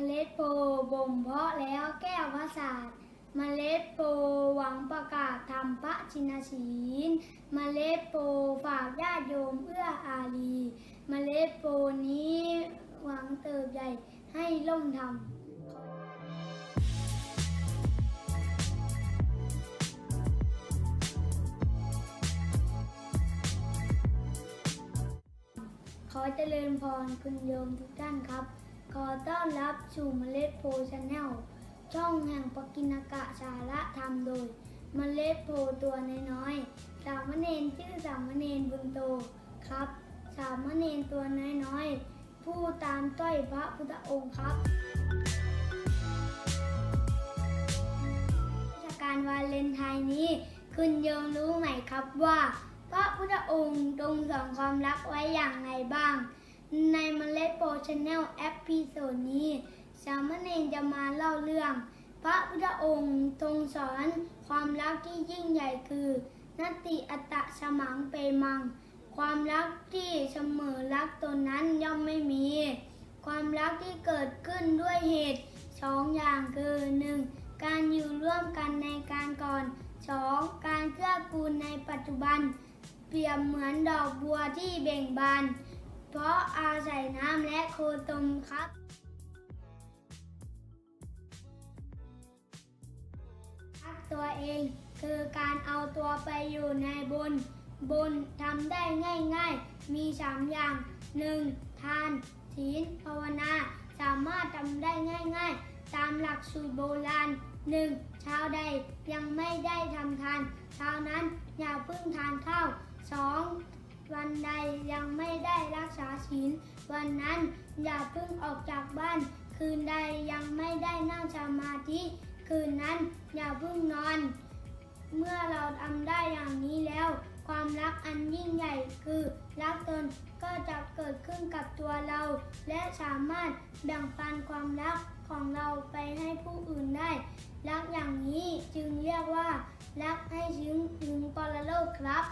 เมล็ดโพบ่มเพาะแล้วแก้วพระศาสตร์เมล็ดโพหวังประกาศธรรมพระชินศีลเมล็ดโพฝากญาติโยมเอื้ออารีเมล็ดโพนี้หวังเติบใหญ่ให้ล่มธรรมขอเจริญพรคุณโยมทุกท่านครับ ขอต้อนรับสู่เมล็ดโพชาแนล ช่องแห่งปกิณกะสาระธรรมโดย เมล็ดโพตัวน้อยๆ สามเณรชื่อสามเณรบุญโตครับ สามเณรตัวน้อยๆ ผู้ตามต้อยพระพุทธองค์ครับเทศกาลวาเลนไทน์นี้คุณโยมรู้ไหมครับว่า พระพุทธองค์ทรงสอนความรักไว้อย่างไรบ้าง ในเมล็ดโปรชแนลแอปพิโซดนี้ สามเณรจะมาเล่าเรื่อง พระพุทธองค์ทรงสอนความรักที่ยิ่งใหญ่คือ นติอัตตะสมังเปมัง ความรักที่เสมอรักตนนั้นย่อมไม่มี ความรักที่เกิดขึ้นด้วยเหตุสองอย่างคือหนึ่งการอยู่ร่วมกันในการก่อน 2. การเกื้อกูลในปัจจุบัน เปรียบเหมือนดอกบัวที่เบ่งบาน เพราะอาศัยน้ำและโคตมครับ รักตัวเองคือการเอาตัวไปอยู่ในบุญบุญทำได้ง่ายๆ มีสามอย่าง 1. ทานศีลภาวนา สามารถทำได้ง่ายๆ ตามหลักสูตรโบราณ 1. ชาวใดยังไม่ได้ทำทานชาวนั้นอย่าเพิ่งทานข้าว 2. วันใดยังไม่ได้รักษาศีลวันนั้นอย่าเพิ่งออกจากบ้าน คืนใดยังไม่ได้นั่งสมาธิ คืนนั้นอย่าเพิ่งนอน เมื่อเราทำได้อย่างนี้แล้ว ความรักอันยิ่งใหญ่คือรักตนก็จะเกิดขึ้นกับตัวเรา และสามารถแบ่งปันความรักของเราไปให้ผู้อื่นได้ รักอย่างนี้จึงเรียกว่า รักให้ถึงถึงปรโลกครับ